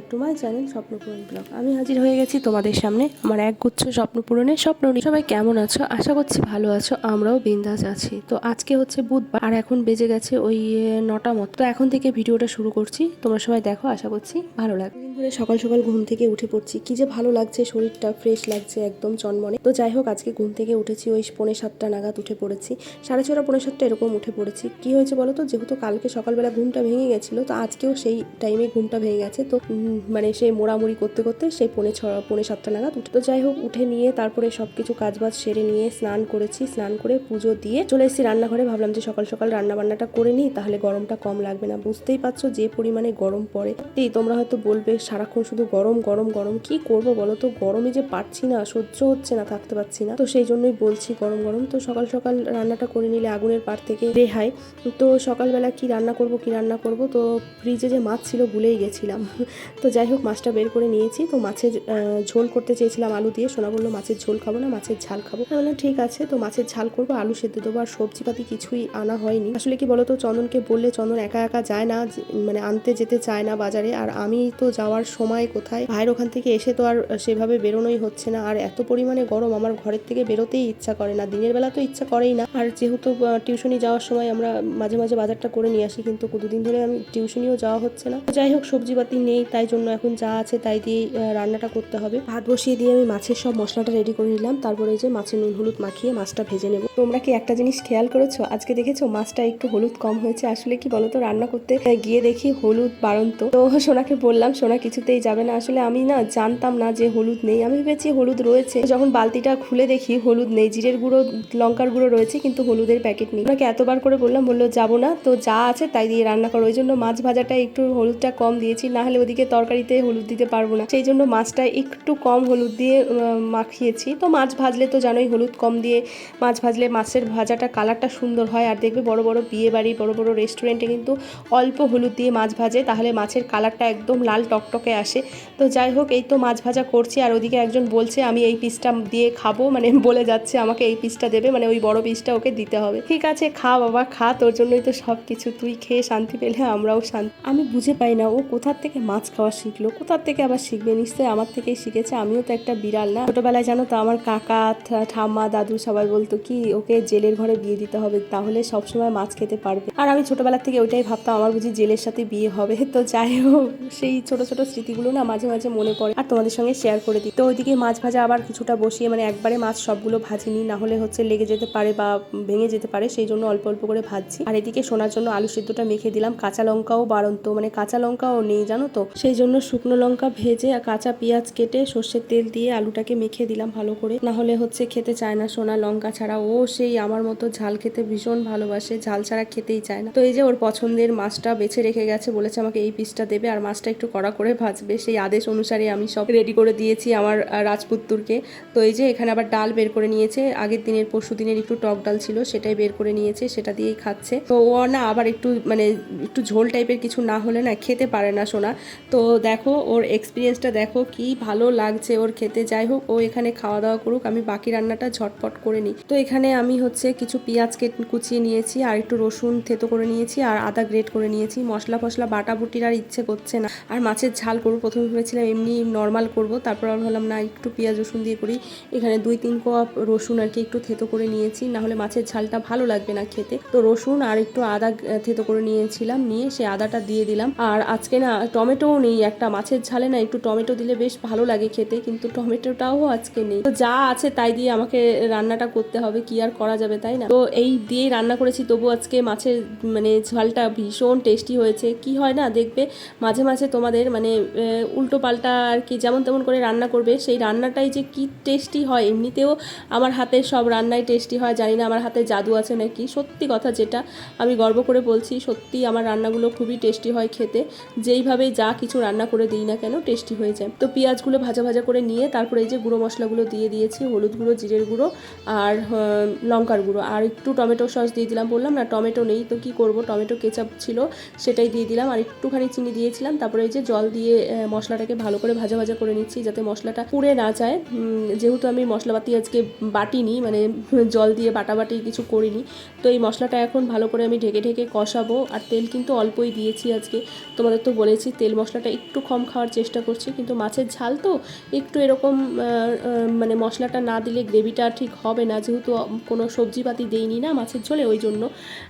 Back to my channel Swapnapuran vlog আমি হাজির হয়ে গেছি তোমাদের সামনে, আমার এক গুচ্ছ স্বপ্নপূরণের স্বপ্ন নিয়ে। সবাই কেমন আছো? আশা করছি ভালো আছো, আমরাও বিন্দাস আছি। তো আজকে হচ্ছে বুধবার, আর এখন বেজে গেছে ওই নটা মতো। তো এখন থেকে ভিডিওটা শুরু করছি, তোমরা সবাই দেখো, আশা করছি ভালো লাগবে। ধরে সকাল সকাল ঘুম থেকে উঠে পড়ছি। কি যে ভালো লাগছে, শরীরটা ফ্রেশ লাগছে একদম চনমনে। তো যাই হোক, আজকে ঘুম থেকে উঠেছি, ওই পৌনে সাতটা নাগাদ উঠে পড়েছি। সাড়ে ছটা, পৌনে সাতটা এরকম উঠে পড়েছি। কি হয়েছে বলো তো? যেহেতু কালকে সকালবেলা ঘুমটা ভেঙে গেছিল, তো আজকেও সেই টাইমে ঘুমটা ভেঙে গেছে। তো মানে সেই মোড়ামুড়ি করতে করতে সেই পৌনে ছ, পৌনে সাতটা নাগাদ উঠে তো যাই হোক, উঠে নিয়ে তারপরে সব কিছু কাজবাজ সেরে নিয়ে স্নান করেছি। স্নান করে পুজো দিয়ে চলে এসেছি রান্নাঘরে। ভাবলাম যে সকাল সকাল রান্না বান্নাটা করে নিই, তাহলে গরমটা কম লাগবে না। বুঝতেই পারছ যে পরিমাণে গরম পড়ে। তোমরা হয়তো বলবে সারাক্ষণ শুধু গরম গরম গরম। কি করব বলো তো? গরমে যে পারছি না, সহ্য হচ্ছে না, থাকতে পারছি না। তো সেই জন্যই বলছি গরম গরম। তো সকাল সকাল রান্নাটা করে নিলে আগুনের পার থেকে রেহাই। তো সকালবেলা কি রান্না করব, কি রান্না করব? তো ফ্রিজে যে মাছ ছিল ভুলেই গেছিলাম। তো যাই হোক, মাছটা বের করে নিয়েছি। তো মাছের ঝোল করতে চেয়েছিলাম আলু দিয়ে। সোনা বলল, মাছের ঝোল খাব না, মাছের ঝাল খাব। আমি বললাম, ঠিক আছে, তো মাছের ঝাল করব, আলু সেদ্ধ দেবো। আর সবজিপাতি কিছুই আনা হয়নি। আসলে কি বলতো চন্দনকে বললে চন্দন একা একা যায় না মানে আনতে যেতে চায় না বাজারে। আর আমি তো যাওয়ার সময় কোথায়? ভাইয়ের ওখান থেকে এসে তো আর সেভাবে বেরোনোই হচ্ছে না। আর এত পরিমাণে গরম, আমার ঘরের থেকে বেরোতেই ইচ্ছা করে না। দিনের বেলা তো ইচ্ছা করেই না। আর যেহেতু টিউশনি যাওয়ার সময় আমরা মাঝে মাঝে বাজারটা করে নিয়ে আসি, কিন্তু দুদিন ধরে আমি টিউশনিও যাওয়া হচ্ছে না। যাই হোক, সবজিপাতি নেই, তাই জন্য এখন যা আছে তাই দিয়েই রান্নাটা করতে হবে। ভাত বসিয়ে দিয়ে আমি মাছের সব মশলাটা রেডি করে নিলাম। তারপরে যে মাছের নুন, হলুদ মাখিয়ে মাছটা ভেজে নেব। তোমরা কি একটা জিনিস খেয়াল করেছ? আজকে দেখেছ মাছটা একটু হলুদ কম হয়েছে। আসলে কি বলতো, রান্না করতে গিয়ে দেখি হলুদ বাড়ন্ত। তো সোনাকে বললাম, সোনা কিছুতেই যাবে না। আসলে আমি না জানতাম না যে হলুদ নেই। আমি ভেবেছি হলুদ রয়েছে। যখন বালতিটা খুলে দেখি হলুদ নেই। জিরের গুঁড়ো, লঙ্কার গুঁড়ো রয়েছে, কিন্তু হলুদের প্যাকেট নেই। ওনাকে এতবার করে বললাম, বলল, যাব না। তো যা আছে তাই দিয়ে রান্না করো। ওই জন্য মাছ ভাজাটা একটু হলুদটা কম দিয়েছি। না হলে ওদিকে তরকারিতে হলুদ দিতে পারব না। সেই জন্য মাছটা একটু কম হলুদ দিয়ে মাখিয়েছি। তো মাছ ভাজলে তো জানোই হলুদ কম দিয়ে মাছ ভাজলে মাছের ভাজাটা, কালারটা সুন্দর হয়। আর দেখবে বড় বড় বিয়ে বাড়ি, বড় বড় রেস্টুরেন্টে কিন্তু অল্প হলুদ দিয়ে মাছ ভাজে। তাহলে মাছের কালারটা একদম লাল টকটকে আসে। তো যাই হোক, এই তো মাছ ভাজা করছি আর ওদিকে একজন বলছে, আমি এই পিসটা দিয়ে খাব। মানে বলে যাচ্ছে, আমাকে এই পিসটা দেবে। মানে ওই বড় পিসটা ওকে দিতে হবে। ঠিক আছে, খা বাবা, খা, তোর জন্যই তো সব কিছু তুই খেয়ে শান্তি পেলে আমরাও শান্তি। আমি বুঝে পাই না, ও কোথার থেকে মাছ খাওয়া শিখলো? কোথার থেকে আবার শিখবে? নিশ্চয়ই আমার থেকেই শিখেছে। আমিও তো একটা বিড়াল না। ছোটবেলায় জানো তো, আমার কাকা ঠাম্মা, দাদু সবাই বলতো, কি ওকে জেলের ঘরে বিয়ে দিতে হবে? তাহলে সবসময় মাছ খেতে পারবে। আর আমি ছোটবেলা থেকে ওইটাই ভাবতাম, আমার বুঝি জেলের সাথে বিয়ে হবে। তো যাই হোক, সেই ছোট ছোট স্মৃতিগুলো না মাঝে মাঝে মনে পড়ে আর তোমাদের সঙ্গে শেয়ার করে দিই। তো ওইদিকে মাছ ভাজা আবার কিছুটা বসিয়ে মানে একবারে মাছ সবগুলো ভাজিনি না হলে হচ্ছে লেগে যেতে পারে বা ভেঙে যেতে পারে, সেই জন্য অল্প অল্প করে ভাজছি। আর এদিকে সোনার জন্য আলু সিদ্ধটা মেখে দিলাম, কাঁচা লঙ্কাও বাড়ন্ত মানে কাঁচা লঙ্কাও নেই, জানো তো? সেই জন্য শুকনো লঙ্কা ভেজে আর কাঁচা পেঁয়াজ কেটে সর্ষের তেল দিয়ে আলুটাকে মেখে দিলাম ভালো করে। না হলে হচ্ছে খেতে চায় না সোনা লঙ্কা ছাড়া। ও সেই আমার মতো ঝাল খেতে ভীষণ ভালোবাসে, ঝাল ছাড়া খেতেই চায় না। তো এই যে ওর পছন্দের মাছটা বেছে রেখে গেছে, বলেছে আমাকে এই পিসটা দেবে, আর মাছটা একটু কড়া করে ভাজবে, সেই আদেশ অনুসারে আমি সব রেডি করে দিয়েছি আমার রাজপুত্তুরকে। তো এই যে এখানে আবার ডাল বের করে নিয়েছে, আগের দিনের পরশু দিনের একটু টক ডাল ছিল সেটাই বের করে নিয়েছে, সেটা দিয়েই খাচ্ছে। তো ও না, আবার একটু মানে একটু ঝোল টাইপের কিছু না হলে না খেতে পারে না সোনা। তো দেখো, ওর এক্সপিরিয়েন্সটা দেখো, কি ভালো লাগছে ওর খেতে। যাই হোক, ও এখানে খাওয়া দাওয়া করুক, আমি বাকি রান্নাটা ঝটপট করে নিই। তো এখানে আমি হচ্ছে কিছু পেঁয়াজ কুচিয়ে নিয়েছি, আর একটু রসুন থেতো করে নিয়েছি, আর আদা গ্রেট করে নিয়েছি। মশলা ফসলা, বাটা বুটির আর ইচ্ছে করছে না। আর মাছের ঝাল করব। প্রথমে ভেবেছিলাম এমনি নর্মাল করব। তারপর আমি ভাবলাম, না, একটু পেঁয়াজ, রসুন দিয়ে করি। এখানে দুই তিন কোয়া রসুন আর কি একটু থেতো করে নিয়েছি। না হলে মাছের ঝালটা ভালো লাগবে না খেতে। তো রসুন আর একটু আদা থেতো করে নিয়েছিলাম। নিয়ে সে আদাটা দিয়ে দিলাম। আর আজকে না, টমেটোও নেই একটা। মাছের ঝালে না একটু টমেটো দিলে বেশ ভালো লাগে খেতে। কিন্তু টমেটোটাও আজকে নেই। তো যা আছে তাই দিয়ে আমাকে রান্নাটা করতে হবে। কি আর করা যাবে তাই না? তো এই দিয়েই রান্না করেছি। তবু আজকে মাছের মানে ঝালটা ভীষণ টেস্টি হয়েছে। কি হয় না, দেখবে মাঝে মাঝে তোমাদের মানে উল্টো পাল্টা আর কি যেমন তেমন করে রান্না করবে, সেই রান্নাটাই যে কি টেস্টি হয়, এমনিতেও আমার হাতের সব রান্নাই টেস্টি হয়, জানি না আমার হাতে জাদু আছে নাকি। সত্যি কথা যেটা আমি গর্ব করে বলছি, সত্যি আমার রান্নাগুলো খুবই টেস্টি হয় খেতে। যেইভাবে যা কিছু রান্না করে দিই না কেন টেস্টি হয়ে যায়। তো পেঁয়াজগুলো ভাজা ভাজা করে নিয়ে, তারপরে এই যে গুঁড়ো মশলাগুলো দিয়ে দিয়েছি, হলুদ গুঁড়ো, জিরের গুঁড়ো আর লঙ্কার গুঁড়ো। আর একটু টমেটো সস দিয়ে দিলাম, বললাম না টমেটো নেই, তো কি করব? টমেটো কেচাপ ছিল, সেটাই দিয়ে দিলাম। আর একটুখানি চিনি দিয়েছিলাম, তারপরে এই যে জল দিয়ে আহ, মশলাটাকে ভালো করে ভাজা ভাজা করে নিচ্ছি যাতে মশলাটা পুড়ে না যায়। যেহেতু আমি মশলাপাতি আজকে বাটিনি মানে জল দিয়ে বাটাবাটি কিছু করিনি তো এই মশলাটা এখন ভালো করে আমি ঢেকে ঢেকে কষাবো। আর তেল কিন্তু অল্পই দিয়েছি আজকে। তোমাদের তো বলেছি তেল মশলাটা একটু কম খাওয়ার চেষ্টা করছি কিন্তু মাছের ঝাল তো একটু এরকম মানে মশলাটা না দিলে গ্রেভিটা ঠিক হবে না যেহেতু কোনো সবজিপাতি দেইনি না মাছের ঝোলে ওই জন্য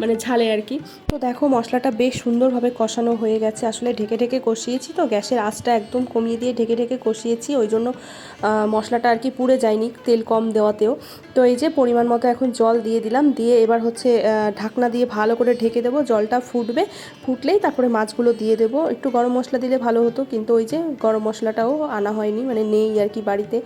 মানে ঝালে আর কি। তো দেখো মশলাটা বেশ সুন্দরভাবে কষানো হয়ে গেছে। আসলে ঢেকে ঢেকে কষিয়েছি তো গ্যাসের আঁচটা একদম কমিয়ে দিয়ে ঢেকে ঢেকে কষিয়েছি, ওই জন্য মশলাটা আর কি পুড়ে যায়নি, তেল কম দেওয়াতেও। তো এই যে পরিমাণ মতো এখন জল দিয়ে দিলাম, দিয়ে এবার হচ্ছে ঢাকনা দিয়ে ভালো করে ঢেকে দেবো, জলটা ফুটবে, ফুটলেই তারপরে মাছগুলো দিয়ে দেবো। একটু গরম মশলা দিলে ভালো হতো, কিন্তু ওই যে গরম মশলাটাও আনা হয়নি মানে নেই আর কি বাড়িতে।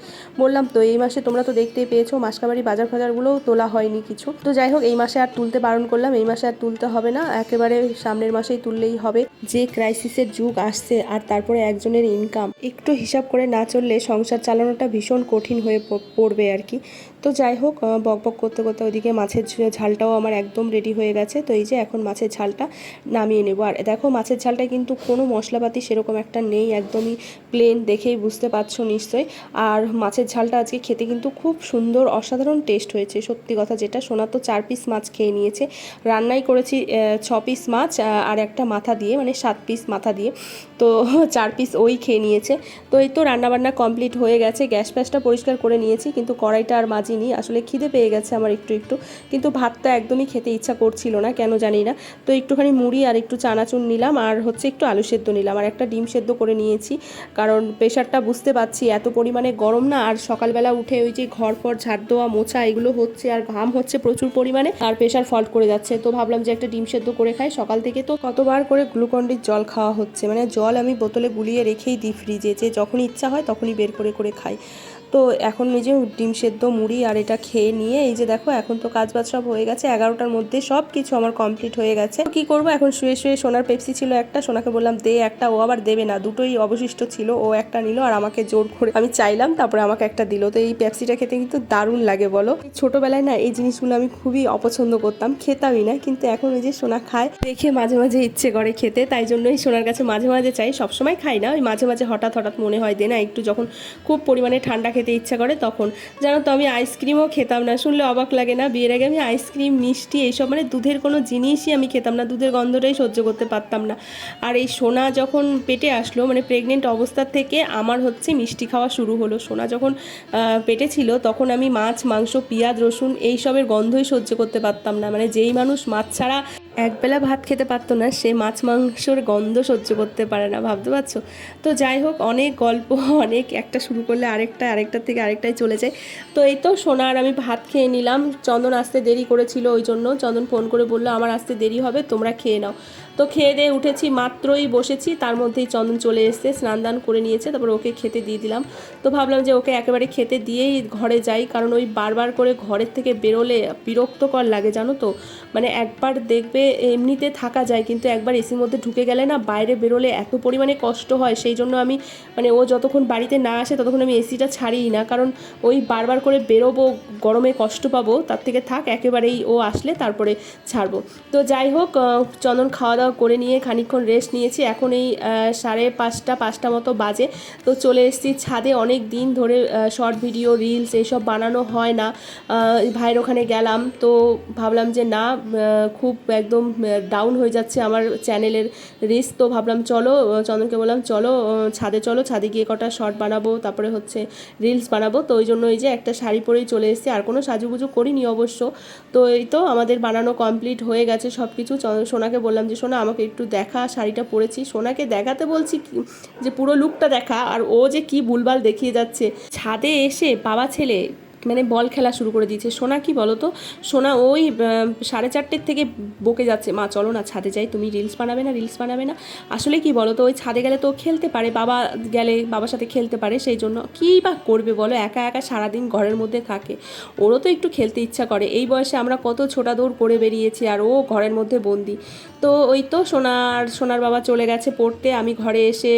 বললাম, তো এই মাসে তোমরা তো দেখতেই পেয়েছ, মাসকাবাড়ি বাজার ফাজারগুলোও তোলা হয়নি কিছু। তো যাই হোক, এই মাসে আর তুলতে বারণ করলাম, এই মাসে আর তুলতে হবে না, একেবারে সামনের মাসেই তুললেই হবে। যে ক্রাইসিসের যুগ আসছে, আর তারপরে একজনের ইনকাম একটু হিসাব করে না চললে সংসার চালানোটা ভীষণ কঠিন হয়ে পড়বে আর কি। তো যাই হোক আহ, বক বক করতে করতে ওইদিকে মাছের ঝালটাও আমার একদম রেডি হয়ে গেছে। তো এই যে এখন মাছের ঝালটা নামিয়ে নেব। আর দেখো মাছের ঝালটা কিন্তু কোনো মশলাপাতি সেরকম একটা নেই একদমই প্লেন দেখেই বুঝতে পারছ নিশ্চয়ই। আর মাছের ঝালটা আজকে খেতে কিন্তু খুব সুন্দর অসাধারণ টেস্ট হয়েছে। সত্যি কথা যেটা সোনা তো চার পিস মাছ খেয়ে নিয়েছে। রান্নাই করেছি ছ পিস মাছ আর একটা মাথা দিয়ে মানে সাত পিস মাথা দিয়ে। তো চার পিস ওই খেয়ে নিয়েছে। তো এই তো রান্নাবান্না কমপ্লিট হয়ে গেছে। গ্যাস ফ্যাসটা পরিষ্কার করে নিয়েছি কিন্তু কড়াইটা আর মাজিনি আসলে খিদে পেয়ে গেছে আমার একটু একটু। কিন্তু ভাতটা একদমই খেতে ইচ্ছা করছিল না, কেন জানি না। তো একটুখানি মুড়ি আর একটু চানাচুর নিলাম আর হচ্ছে একটু আলু সেদ্ধ নিলাম। আর একটা ডিম সেদ্ধ করে নিয়েছি, কারণ প্রেশারটা বুঝতে পারছি, এত পরিমাণে গরম না। আর সকালবেলা উঠে ওই যে ঘর ফর ঝাড় দেওয়া, মোছা, এগুলো হচ্ছে আর ঘাম হচ্ছে প্রচুর পরিমাণে। আর প্রেশার ফল্ট করে যাচ্ছে। তো ভাবলাম যে একটা ডিম সেদ্ধ করে খাই। সকাল থেকে তো কতবার করে গ্লুকন্ডির জল খাওয়া হচ্ছে। মানে জল আমি বোতলে গুলিয়ে রেখেই দিই ফ্রিজে। যে যখন ইচ্ছা হয় তখনই বের করে করে খাই। তো এখন নিজে ডিম সেদ্ধ, মুড়ি আর এটা খেয়ে নিয়ে, এই যে দেখো এখন তো কাজ বাজ সব হয়ে গেছে, এগারোটার মধ্যে সব কিছু আমার কমপ্লিট হয়ে গেছে। কি করব? এখন শুয়ে শুয়ে সোনার পেপসি ছিল একটা, সোনাকে বললাম, দে একটা। ও আবার দেবে না, দুটোই অবশিষ্ট ছিল, ও একটা নিল আর আমাকে জোর করে আমি চাইলাম, তারপরে আমাকে একটা দিল। তো এই পেপসিটা খেতে কিন্তু দারুণ লাগে বলো। ছোটবেলায় না এই জিনিসগুলো আমি খুবই অপছন্দ করতাম, খেতামই না, কিন্তু এখন ওই যে সোনা খায়, দেখে মাঝে মাঝে ইচ্ছে করে খেতে, তাই জন্যই সোনার কাছে মাঝে মাঝে চাই, সবসময় খাই না, ওই মাঝে মাঝে হঠাৎ হঠাৎ মনে হয় দে না, একটু যখন খুব পরিমাণে ঠান্ডা খেতে ইচ্ছা করে তখন। জানো তো আমি আইসক্রিমও খেতাম না। শুনলে অবাক লাগে না? বিয়ের আগে আমি আইসক্রিম, মিষ্টি এইসব মানে দুধের কোনো জিনিসই আমি খেতাম না। দুধের গন্ধটাই সহ্য করতে পারতাম না। আর এই সোনা যখন পেটে আসলো মানে প্রেগনেন্ট অবস্থার থেকে আমার হচ্ছে মিষ্টি খাওয়া শুরু হলো। সোনা যখন পেটে ছিল, তখন আমি মাছ, মাংস, পেঁয়াজ, রসুন এইসবের গন্ধই সহ্য করতে পারতাম না। মানে যেই মানুষ মাছ ছাড়া একবেলা ভাত খেতে পারতো না, সে মাছ মাংসর গন্ধ সহ্য করতে পারে না, ভাবতে পারছ? তো যাই হোক, অনেক গল্প, অনেক একটা শুরু করলে আরেকটা আরেকটা থেকে আরেকটাই চলে যায়। তো এই তো সোনার, আমি ভাত খেয়ে নিলাম। চন্দন আসতে দেরি করেছিল, ওই জন্য চন্দন ফোন করে বলল, আমার আসতে দেরি হবে, তোমরা খেয়ে নাও। তো খেয়ে দিয়ে উঠেছি, মাত্রই বসেছি। তার মধ্যেই চন্দন চলে এসছে, স্নান দান করে নিয়েছে, তারপর ওকে খেতে দিয়ে দিলাম। তো ভাবলাম যে ওকে একেবারে খেতে দিয়েই ঘরে যাই, কারণ ওই বারবার করে ঘরের থেকে বেরোলে বিরক্তকর লাগে, জানো তো? মানে একবার দেখবে এমনিতে থাকা যায়, কিন্তু একবার এসির মধ্যে ঢুকে গেলে না বাইরে বেরোলে এত পরিমাণে কষ্ট হয়। সেই জন্য আমি মানে ও যতক্ষণ বাড়িতে না আসে, ততক্ষণ আমি এসিটা ছাড়িই না। কারণ ওই বারবার করে বেরোবো, গরমে কষ্ট পাবো, তার থেকে থাক, একেবারেই ও আসলে তারপরে ছাড়বো। তো যাই হোক চন্দন খাওয়া দাওয়া করে নিয়ে খানিকক্ষণ রেস্ট নিয়েছি। এখন এই সাড়ে পাঁচটা পাঁচটা মতো বাজে। তো চলে এসেছি ছাদে অনেক দিন ধরে শর্ট ভিডিও রিলস এইসব বানানো হয় না। ভাইয়ের ওখানে গেলাম। তো ভাবলাম যে না খুব একদম ডাউন হয়ে যাচ্ছে আমার চ্যানেলের রিস্ক তো ভাবলাম চলো চন্দনকে বললাম, চলো ছাদে চলো। ছাদে গিয়ে কটা শর্ট বানাবো, তারপরে হচ্ছে রিলস বানাবো। তো ওই জন্য এই যে একটা শাড়ি পরেই চলে এসেছি। আর কোনো সাজুগুজু করিনি অবশ্য। তো এই তো আমাদের বানানো কমপ্লিট হয়ে গেছে সব কিছু সোনাকে বললাম যে, সোনা আমাকে একটু দেখা, শাড়িটা পরেছি। সোনাকে দেখাতে বলছি যে পুরো লুকটা দেখা, আর ও যে কি ভুলভাল দেখিয়ে যাচ্ছে। ছাদে এসে বাবা ছেলে মানে বল খেলা শুরু করে দিয়েছে। সোনা কি বলো তো? সোনা ওই সাড়ে চারটের থেকে বকে যাচ্ছে। মা, চলো না, ছাদে যাই। তুমি রিলস বানাবে না রিলস বানাবে না। আসলে কি বলো তো? ওই ছাদে গেলে তো খেলতে পারে, বাবা গেলে বাবার সাথে খেলতে পারে, সেই জন্য কী বা করবে বলো? একা একা সারাদিন ঘরের মধ্যে থাকে। ওরও তো একটু খেলতে ইচ্ছা করে। এই বয়সে আমরা কত ছোটা দৌড় করে বেরিয়েছি, আর ও ঘরের মধ্যে বন্দি। তো ওই তো সোনার সোনার বাবা চলে গেছে পড়তে। আমি ঘরে এসে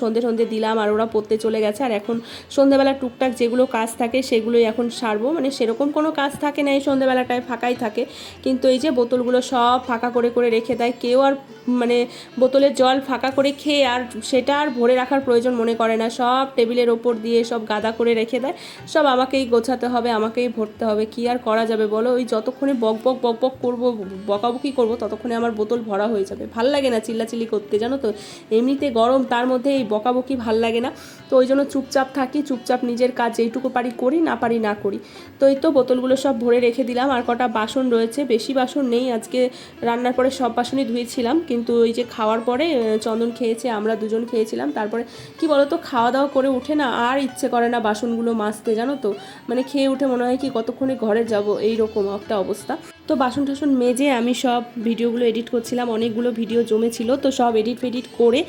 সন্ধে সন্ধে দিলাম আর ওরা পড়তে চলে গেছে। আর এখন সন্ধেবেলা টুকটাক যেগুলো কাজ থাকে সেগুলোই এখন সারবো। মানে সেরকম কোনো কাজ থাকে না এই সন্ধেবেলাটায়, ফাঁকাই থাকে। কিন্তু এই যে বোতলগুলো সব ফাঁকা করে করে রেখে দেয়, কেউ আর মানে বোতলের জল ফাঁকা করে খেয়ে আর সেটা আর ভরে রাখার প্রয়োজন মনে করে না। সব টেবিলের ওপর দিয়ে সব গাদা করে রেখে দেয়। সব আমাকেই গোছাতে হবে, আমাকেই ভরতে হবে। কি আর করা যাবে বলো? ওই যতক্ষণে বক বক বক বক করব, বকাবকি করব, ততক্ষণে আমার বোতল ভরা হয়ে যাবে। ভালো লাগে না চিল্লাচিল্লি করতে, জানো তো? এমনিতে গরম, তার মধ্যে এই বকাবকি ভালো লাগে না। তো ওই জন্য চুপচাপ থাকি, চুপচাপ নিজের কাজ যেইটুকু পারি করি, না পারি না করি। তো এই তো বোতলগুলো সব ভরে রেখে দিলাম। আর কটা বাসন রয়েছে, বেশি বাসন নেই। আজকে রান্নার পরে সব বাসনই ধুয়েছিলাম। কিন্তু ওই যে খাওয়ার পরে চন্দন খেয়েছে, আমরা দুজন খেয়েছিলাম। তারপরে কি বলো তো খাওয়া দাওয়া করে উঠে না আর ইচ্ছে করে না বাসনগুলো মাজতে, জানো তো? মানে খেয়ে উঠে মনে হয় কি, কতক্ষণে ঘরে যাব? এই রকম একটা অবস্থা। তো বাসন টাসন মেজে আমি সব ভিডিওগুলো এডিট করছিলাম অনেকগুলো ভিডিও জমেছিল, তো সব এডিট ফেডিট করে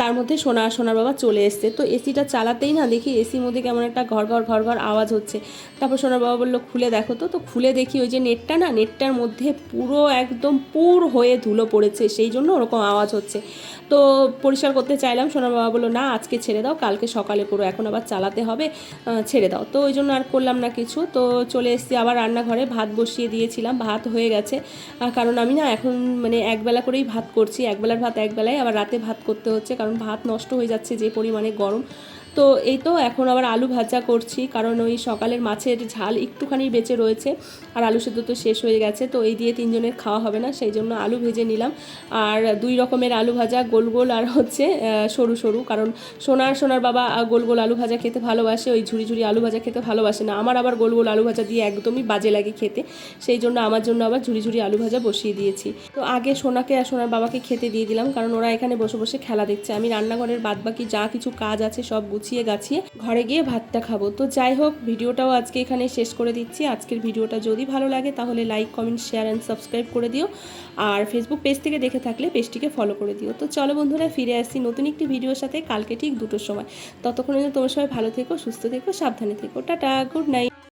তার মধ্যে সোনা, সোনার বাবা চলে এসছে। তো এসিটা চালাতেই না দেখি এসির মধ্যে কেমন একটা ঘর ঘর ঘর ঘর আওয়াজ হচ্ছে। তারপর সোনার বাবা বলল, খুলে দেখো তো। তো খুলে দেখি ওই যে নেটটা না, নেটটার মধ্যে পুরো একদম পুর হয়ে ধুলো পড়েছে, সেই জন্য ওরকম আওয়াজ হচ্ছে। তো পরিষ্কার করতে চাইলাম, সোনার বাবা বলল, না, আজকে ছেড়ে দাও, কালকে সকালে করো, এখন আবার চালাতে হবে ছেড়ে দাও। তো ওই জন্য আর করলাম না কিছু। তো চলে এসেছি আবার রান্নাঘরে, ভাত বসিয়ে দিয়েছিলাম, ভাত হয়ে গেছে। কারণ আমি না এখন মানে একবেলা করেই ভাত করছি। একবেলার ভাত একবেলায়, আবার রাতে ভাত করতে হচ্ছে, কারণ ভাত নষ্ট হয়ে যাচ্ছে যে পরিমাণে গরম। তো এই তো এখন আবার আলু ভাজা করছি, কারণ ওই সকালের মাছের ঝাল একটুখানি বেঁচে রয়েছে আর আলু সেদ্ধ তো শেষ হয়ে গেছে, তো এই দিয়ে তিনজনের খাওয়া হবে না, সেই জন্য আলু ভেজে নিলাম। আর দুই রকমের আলু ভাজা, গোল গোল আর হচ্ছে সরু সরু, কারণ সোনার সোনার বাবা গোল গোল আলু ভাজা খেতে ভালোবাসে, ওই ঝুড়ি ঝুড়ি আলু ভাজা খেতে ভালোবাসে না, আমার আবার গোল গোল আলু ভাজা দিয়ে একদমই বাজে লাগে খেতে, সেই জন্য আমার জন্য আবার ঝুড়ি ঝুড়ি আলু ভাজা বসিয়ে দিয়েছি। তো আগে সোনাকে আর সোনার বাবাকে খেতে দিয়ে দিলাম, কারণ ওরা এখানে বসে বসে খেলা দেখছে, আমি রান্নাঘরের বাদবাকি যা কিছু কাজ আছে সব গুছিয়ে গাছিয়ে ঘরে গিয়ে ভাতটা খাব। তো যাই হোক, ভিডিওটাও আজকে এখানে শেষ করে দিচ্ছি। আজকের ভিডিওটা যদি ভালো লাগে, তাহলে like comment share and subscribe করে দিও। আর ফেসবুক পেজ থেকে দেখে থাকলে পেজটিকে ফলো করে দিও। তো চলো বন্ধুরা, ফিরে আসছি নতুন একটি ভিডিওর সাথে কালকে ঠিক দুটোর সময়। ততক্ষণে তোমার সবাই ভালো থেকো, সুস্থ থেকো, সাবধানে থেকো। Tata good night